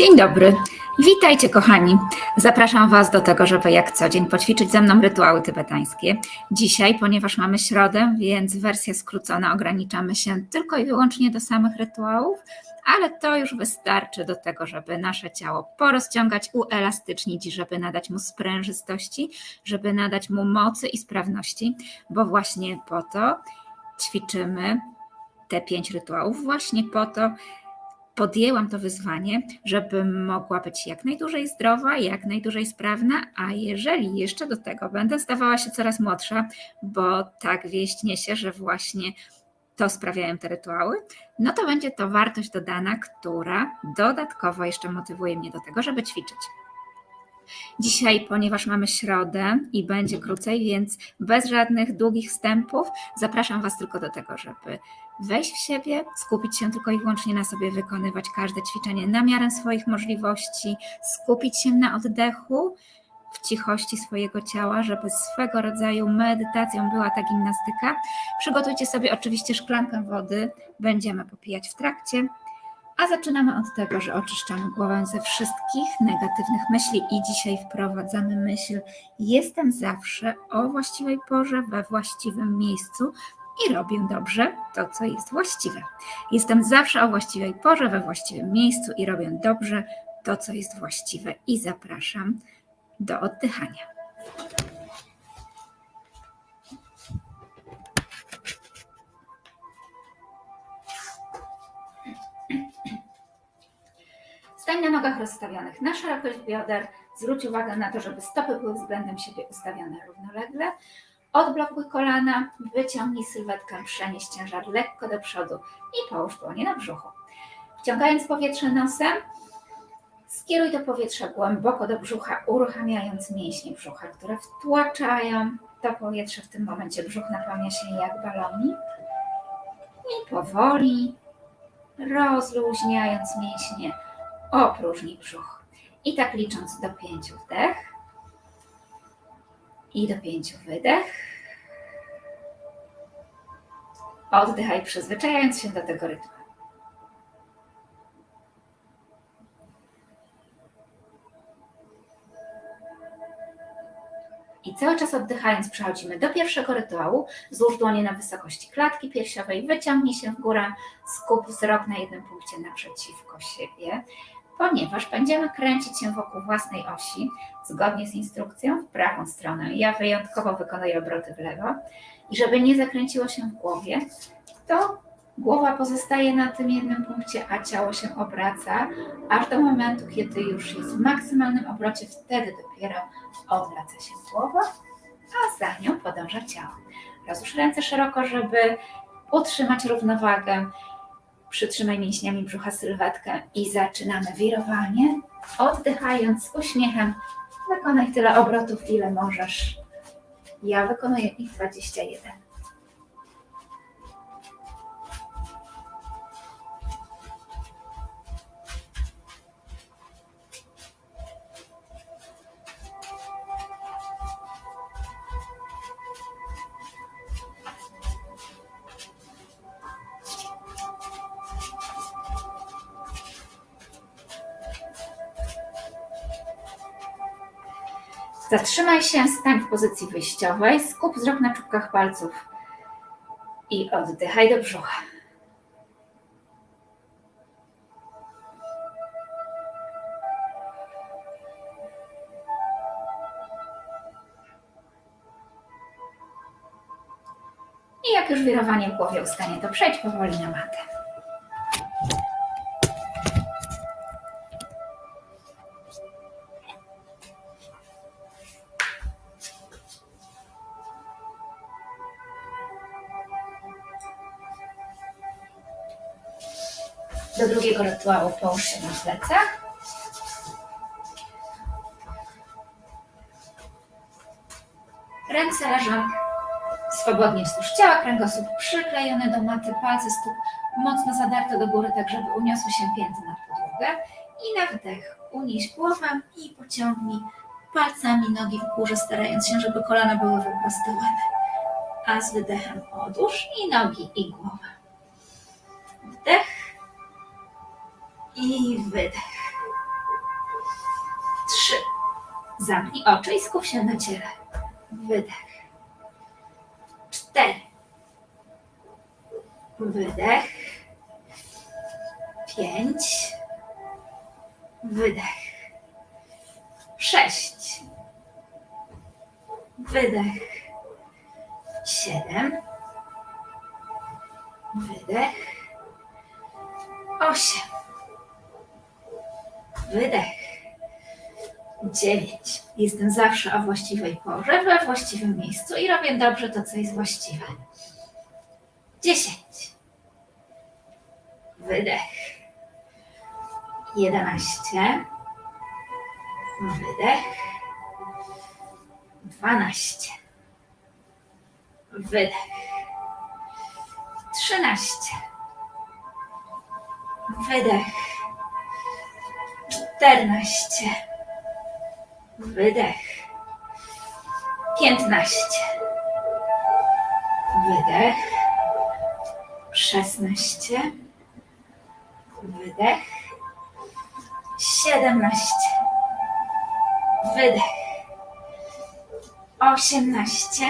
Dzień dobry. Witajcie, kochani. Zapraszam Was do tego, żeby jak co dzień poćwiczyć ze mną rytuały tybetańskie. Dzisiaj, ponieważ mamy środę, więc wersja skrócona, ograniczamy się tylko i wyłącznie do samych rytuałów, ale to już wystarczy do tego, żeby nasze ciało porozciągać, uelastycznić żeby nadać mu sprężystości, żeby nadać mu mocy i sprawności, bo właśnie po to ćwiczymy te pięć rytuałów, właśnie po to, podjęłam to wyzwanie, żebym mogła być jak najdłużej zdrowa, jak najdłużej sprawna, a jeżeli jeszcze do tego będę stawała się coraz młodsza, bo tak wieść niesie, że właśnie to sprawiają te rytuały, no to będzie to wartość dodana, która dodatkowo jeszcze motywuje mnie do tego, żeby ćwiczyć. Dzisiaj, ponieważ mamy środę i będzie krócej, więc bez żadnych długich wstępów, zapraszam Was tylko do tego, żeby wejść w siebie, skupić się tylko i wyłącznie na sobie, wykonywać każde ćwiczenie na miarę swoich możliwości, skupić się na oddechu w cichości swojego ciała, żeby swego rodzaju medytacją była ta gimnastyka. Przygotujcie sobie oczywiście szklankę wody, będziemy popijać w trakcie. A zaczynamy od tego, że oczyszczamy głowę ze wszystkich negatywnych myśli i dzisiaj wprowadzamy myśl: Jestem zawsze o właściwej porze, we właściwym miejscu i robię dobrze to, co jest właściwe. Jestem zawsze o właściwej porze, we właściwym miejscu i robię dobrze to, co jest właściwe. I zapraszam do oddychania. Stań na nogach rozstawionych na szerokość bioder. Zwróć uwagę na to, żeby stopy były względem siebie ustawione równolegle. Odblokuj kolana, wyciągnij sylwetkę, przenieś ciężar lekko do przodu i połóż dłonie na brzuchu. Wciągając powietrze nosem, skieruj to powietrze głęboko do brzucha, uruchamiając mięśnie brzucha, które wtłaczają to powietrze. W tym momencie brzuch napełnia się jak balonik. I powoli, rozluźniając mięśnie, opróżnij brzuch. I tak licząc do pięciu wdech i do pięciu wydech. Oddychaj, przyzwyczajając się do tego rytmu. I cały czas oddychając przechodzimy do pierwszego rytuału. Złóż dłonie na wysokości klatki piersiowej, wyciągnij się w górę, skup wzrok na jednym punkcie naprzeciwko siebie ponieważ będziemy kręcić się wokół własnej osi, zgodnie z instrukcją, w prawą stronę. Ja wyjątkowo wykonuję obroty w lewo. I żeby nie zakręciło się w głowie, to głowa pozostaje na tym jednym punkcie, a ciało się obraca, aż do momentu, kiedy już jest w maksymalnym obrocie, wtedy dopiero odwraca się głowa, a za nią podąża ciało. Rozłóż ręce szeroko, żeby utrzymać równowagę Przytrzymaj mięśniami brzucha sylwetkę i zaczynamy wirowanie. Oddychając z uśmiechem, wykonaj tyle obrotów, ile możesz. Ja wykonuję ich 21. Zatrzymaj się, stań w pozycji wyjściowej, skup wzrok na czubkach palców i oddychaj do brzucha. I jak już wirowanie w głowie ustanie, to przejdź powoli na matę. Do drugiego rytuału połóż się na plecach. Ręce leżą swobodnie wzdłuż ciała, kręgosłup przyklejony do maty, palce stóp mocno zadarte do góry, tak żeby uniosły się pięty na podłogę. I na wdech unieś głowę i pociągnij palcami nogi w górze, starając się, żeby kolana były wyprostowane. A z wydechem odłóż i nogi, i głowę. Wdech i wydech. Zamknij oczy i skup się na ciele. Wydech. Cztery. Wydech. Pięć. Wydech. Sześć. Wydech. Siedem. Wydech. Osiem. Wydech. Dziewięć. Jestem zawsze o właściwej porze, we właściwym miejscu i robię dobrze to, co jest właściwe. Dziesięć. Wydech. Jedenaście. Wydech. Dwanaście. Wydech. Trzynaście. Wydech. Czternaście. Wydech. Piętnaście. Wydech. Szesnaście. Wydech. Siedemnaście. Wydech. Osiemnaście.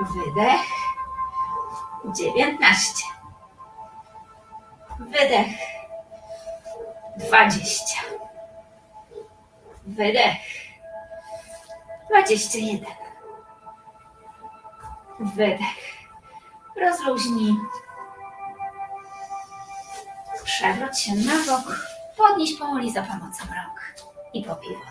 Wydech. Dziewiętnaście. Wydech. Dwadzieścia. Wydech. Dwadzieścia jeden. Wydech. Rozluźnij. Przewróć się na bok. Podnieś powoli za pomocą rąk i popij wodę.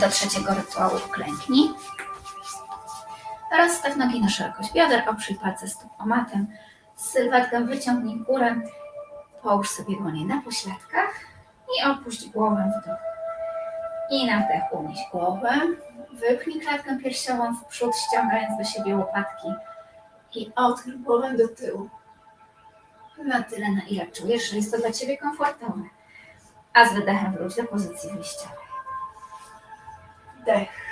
Do trzeciego rytuału klęknij. Rozstaw nogi na szerokość bioder, oprzyj palce stóp o matę. Sylwetkę wyciągnij w górę. Połóż sobie dłonie na pośladkach i opuść głowę w dół. I na wdech unieś głowę. Wypchnij klatkę piersiową w przód, ściągając do siebie łopatki i odchyl głowę do tyłu. Na tyle, na ile czujesz, że jest to dla Ciebie komfortowe. A z wydechem wróć do pozycji wyjściowej. Wdech.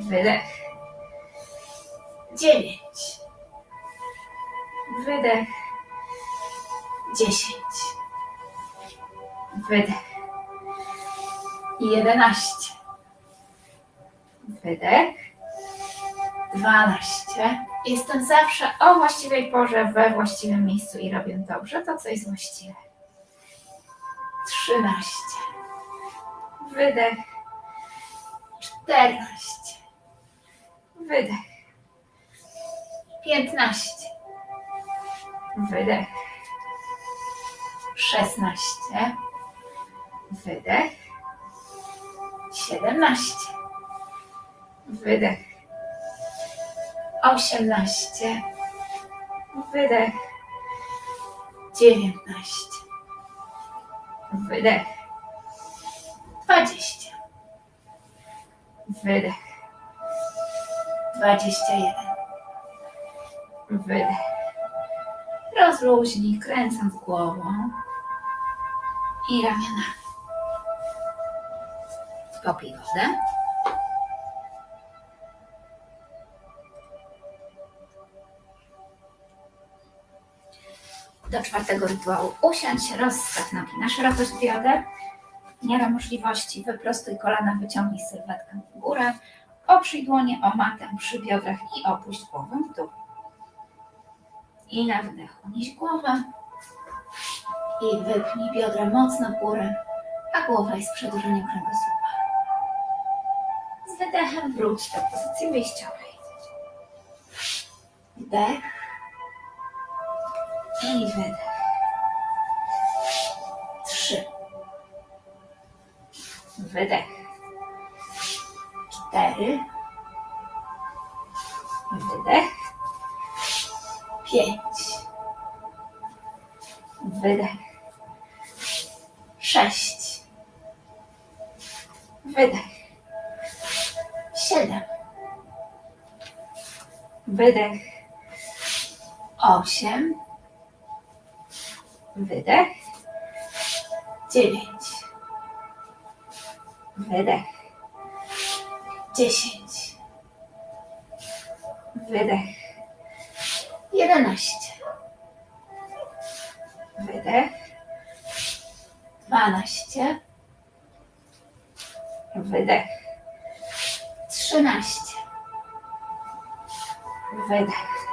Wydech. Dziewięć. Wydech. Dziesięć. Wydech. Jedenaście. Wydech. Dwanaście. Jestem zawsze o właściwej porze, we właściwym miejscu i robię dobrze to, co jest właściwe. Trzynaście. Wydech. Czternaście. Wydech. Piętnaście. Wydech. Szesnaście. Wydech. Siedemnaście. Wydech. Osiemnaście. Wydech. Dziewiętnaście. Wydech. Dwadzieścia. Wydech. Dwadzieścia jeden. Wydech. Rozluźnij, kręcąc głową i ramionami. Popij wodę. Do czwartego rytuału usiądź, rozstaw nogi na szerokość bioder. W miarę możliwości wyprostuj kolana, wyciągnij sylwetkę w górę. Oprzyj dłonie o matę przy biodrach i opuść głowę w dół. I na wdech unieś głowę. I wypnij biodra mocno w górę, a głowa jest przedłużeniem kręgosłupa. Z wydechem wróć do pozycji wyjściowej. Wdech i wydech. Trzy. Wydech. Cztery. Wydech. pięć, wydech, sześć, wydech, siedem, wydech, osiem, wydech, dziewięć, wydech, dziesięć, wydech, jedenaście, wydech, dwanaście, wydech, trzynaście, wydech,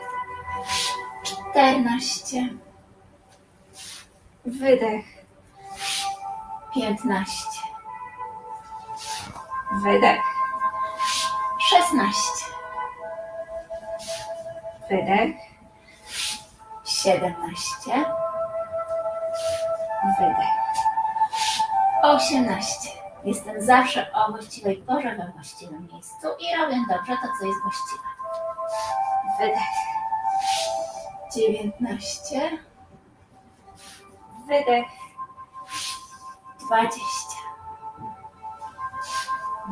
czternaście, wydech, piętnaście, wydech, szesnaście, wydech, siedemnaście, wydech, osiemnaście. Jestem zawsze o właściwej porze we właściwym miejscu i robię dobrze to, co jest właściwe. Wydech. Dziewiętnaście. Wydech. Dwadzieścia.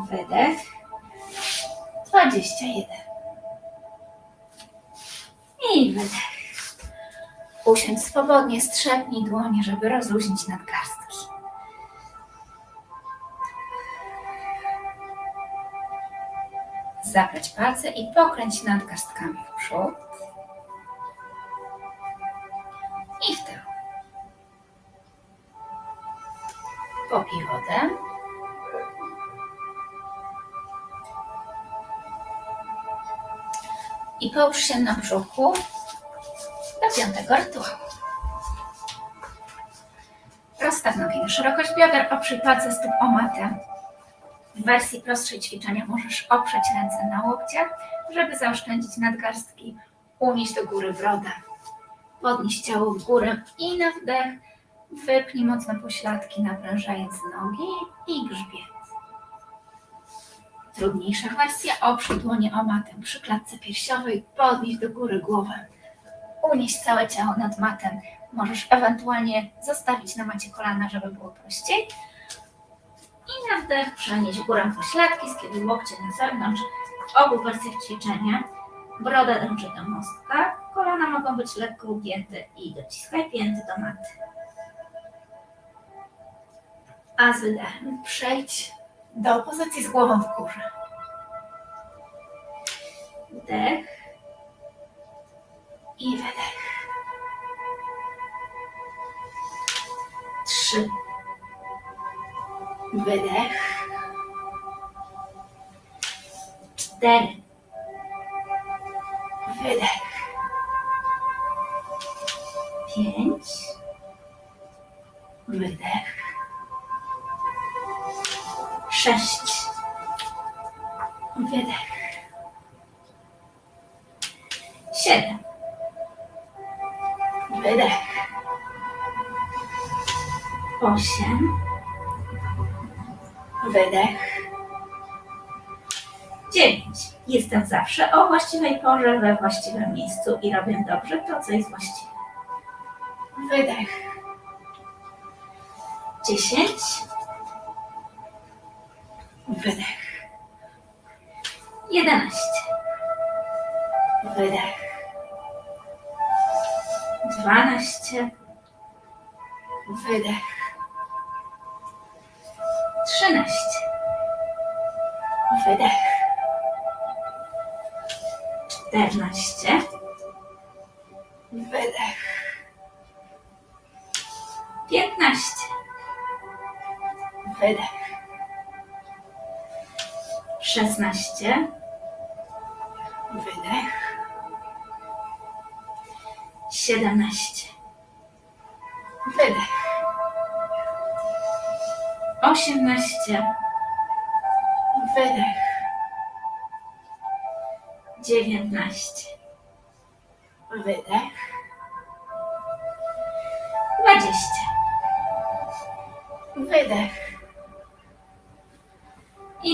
Wydech. Dwadzieścia jeden. I wydech. Usiądź swobodnie, strzepnij dłonie, żeby rozluźnić nadgarstki. Zapleć palce i pokręć nadgarstkami w przód i w tył. Popij wodę. I połóż się na brzuchu do piątego rytuału. Rozstaw nogi na szerokość bioder, oprzyj palce stóp o matę. W wersji prostszej ćwiczenia możesz oprzeć ręce na łokciach, żeby zaoszczędzić nadgarstki. Unieść do góry brodę. Podnieś ciało w górę i na wdech wypnij mocno pośladki, naprężając nogi i grzbiet. Trudniejsza wersja oprzyj dłonie o matę przy klatce piersiowej, podnieś do góry głowę. Unieś całe ciało nad matem. Możesz ewentualnie zostawić na macie kolana, żeby było prościej. I na wdech przenieść górę pośladki, skieruj łokcie na zewnątrz. W obu wersjach ćwiczenia broda dąży do mostka, kolana mogą być lekko ugięte i dociskaj pięty do maty. A z wydechem przejdź do pozycji z głową w górze. Wdech i wydech. Trzy. Wydech. Cztery. Wydech. Pięć. Wydech. Sześć. Wydech. Siedem. Wydech. Osiem. Wydech. Dziewięć. Jestem zawsze o właściwej porze, we właściwym miejscu i robię dobrze to, co jest właściwe. Wydech. Dziesięć. Wydech. Jedenaście. Wydech. Dwanaście. Wydech. Trzynaście. Wydech. Czternaście. Wydech. Piętnaście. Wydech. Szesnaście. Wydech. Siedemnaście. Wydech. Osiemnaście. Wydech. Dziewiętnaście. Wydech. Dwadzieścia. Wydech.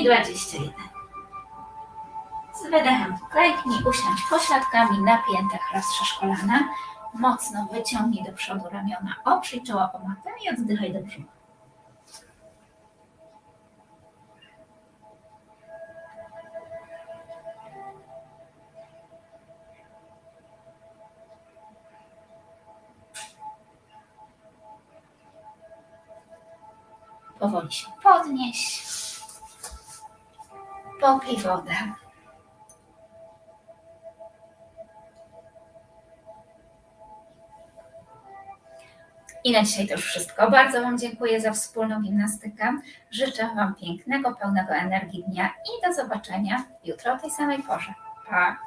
I dwadzieścia jeden. Z wydechem klęknij, usiądź pośladkami, napięte, rozszerz kolana. Mocno wyciągnij do przodu ramiona, oprzyj czoło o matę i oddychaj do brzucha. Powoli się podnieś. Popij wodę. I na dzisiaj to już wszystko. Bardzo Wam dziękuję za wspólną gimnastykę. Życzę Wam pięknego, pełnego energii dnia i do zobaczenia jutro o tej samej porze. Pa!